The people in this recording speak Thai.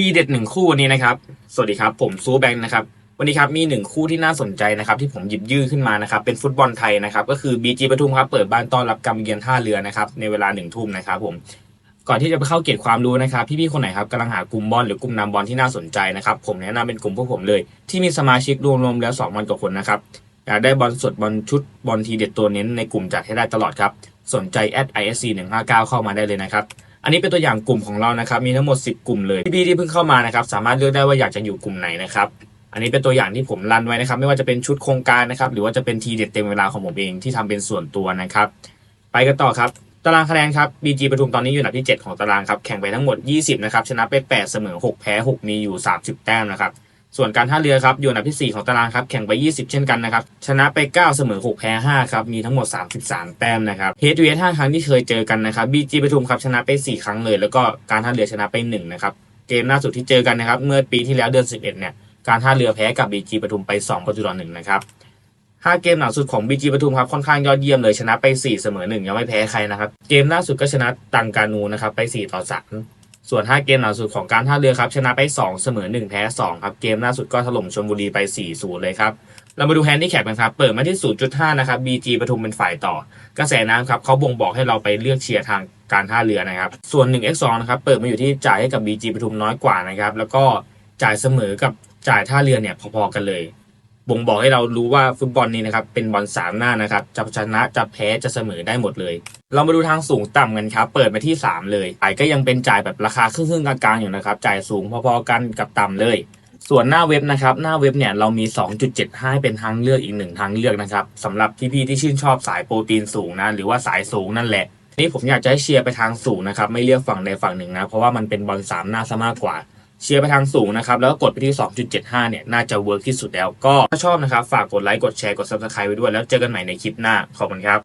ทีเด็ดหนึ่งคู่วันนี้นะครับ สวัสดีครับ ผมซูแบงค์นะครับ วันนี้ครับมีหนึ่งคู่ที่น่าสนใจนะครับที่ผมหยิบยื่นขึ้นมานะครับ เป็นฟุตบอลไทยนะครับ ก็คือบีจีปทุมครับเปิดบ้านต้อนรับการเยือนท่าเรือนะครับในเวลาหนึ่งทุ่มนะครับผมก่อนที่จะไปเข้าเก็บความรู้นะครับ พี่ๆคนไหนครับกำลังหากลุ่มบอลหรือกลุ่มนำบอลที่น่าสนใจนะครับผมแนะนำเป็นกลุ่มพวกผมเลย ที่มีสมาชิกรวมๆแล้ว2วันกว่าคนนะครับอยากได้บอลสดบอลชุดบอลทีเด็ดตัวเน้นในกลุ่มจัดให้ได้ตลอดครับสนใจแอด isc 159เข้ามาได้เลยนะครับ อันนี้เป็นตัวอย่างกลุ่มของเรานะครับ มีทั้งหมด 10 กลุ่มเลยพี่ๆที่เพิ่งเข้ามานะครับ สามารถเลือกได้ว่าอยากจะอยู่กลุ่มไหนนะครับ อันนี้เป็นตัวอย่างที่ผมรันไว้นะครับ ไม่ว่าจะเป็นชุดโครงการนะครับ หรือว่าจะเป็นทีเด็ดเต็มเวลาของผมเองที่ทำเป็นส่วนตัวนะครับ ไปกันต่อครับ ตารางคะแนนครับ BG ปทุมตอนนี้อยู่อันดับที่ 7 ของตารางครับ แข่งไปทั้งหมด 20 นะครับ ชนะไป 8 เสมอ 6 แพ้ 6 มีอยู่ 30 แต้มนะครับ ส่วนการท่าเรือครับอยู่อันดับที่ 4 ของตารางครับแข่งไป 20 เช่นกันนะครับชนะไป 9 เสมอ 6 แพ้ 5 ครับ มีทั้งหมด 33 แต้มนะครับเฮดทูเฮด5ครั้งที่เคยเจอกันนะครับ BG ปทุมครับชนะไป 4 ครั้งเลย แล้วก็การท่าเรือชนะไป1นะครับเกมล่าสุดที่เจอกันนะครับเมื่อปีที่แล้วเดือน 11 เนี่ยการท่าเรือแพ้กับ BG ปทุมไป2ประตูต่อ1นะครับ5เกมหลังสุดของ BG ปทุมครับค่อนข้างยอดเยี่ยมเลยชนะไป 4 เสมอ1ยังไม่แพ้ใครนะครับเกมล่าสุดก็ชนะตังกานูนะครับไป 4 ต่อ 3 ส่วน 5 เกมหลังสุดของการท่าเรือครับชนะไป 2 เสมอ 1 แพ้ 2 ครับ เกมล่าสุดก็ถล่มชลบุรีไป 4-0 เลยครับ เรามาดูแฮนดี้แคปกันครับ เปิดมาที่ 0.5 นะครับ BG ปทุมเป็นฝ่ายต่อ กระแสน้ำครับเขาบ่งบอกให้เราไปเลือกเชียร์ทางการท่าเรือนะครับ ส่วน 1x2 นะครับ เปิดมาอยู่ที่จ่ายให้กับ BG ปทุมน้อยกว่านะครับ แล้วก็จ่ายเสมอกับจ่ายท่าเรือเนี่ยพอๆกันเลย บ่งบอกให้เรารู้ว่าฟุตบอลนี้นะครับเป็นบอลสามหน้านะครับจะชนะจะแพ้จะเสมอได้หมดเลย เรามาดูทางสูงต่ำกันครับ เปิดมาที่ 3 เลยจ่ายก็ยังเป็นจ่ายแบบราคาครึ่งๆกลางๆอยู่นะครับ จ่ายสูงพอๆกันกับต่ำเลย ส่วนหน้าเว็บนะครับ หน้าเว็บเนี่ยเรามี 2.75ให้เป็นทางเลือกอีกหนึ่งทางเลือกนะครับสำหรับพี่ๆที่ชื่นชอบสายโปรตีนสูงนะหรือว่าสายสูงนั่นแหละนี่ผมอยากจะให้เชียร์ไปทางสูงนะครับ ไม่เลือกฝั่งใดฝั่งหนึ่งนะ เพราะว่ามันเป็นบอลสามหน้าซะมากกว่า เชียร์ไปทางสูงนะครับ แล้วก็กดไปที่ 2.75 เนี่ย น่าจะเวิร์กที่สุดแล้ว ก็ถ้าชอบนะครับ ฝากกดไลค์ กดแชร์ กด subscribe ไว้ด้วย แล้วเจอกันใหม่ในคลิปหน้า ขอบคุณครับ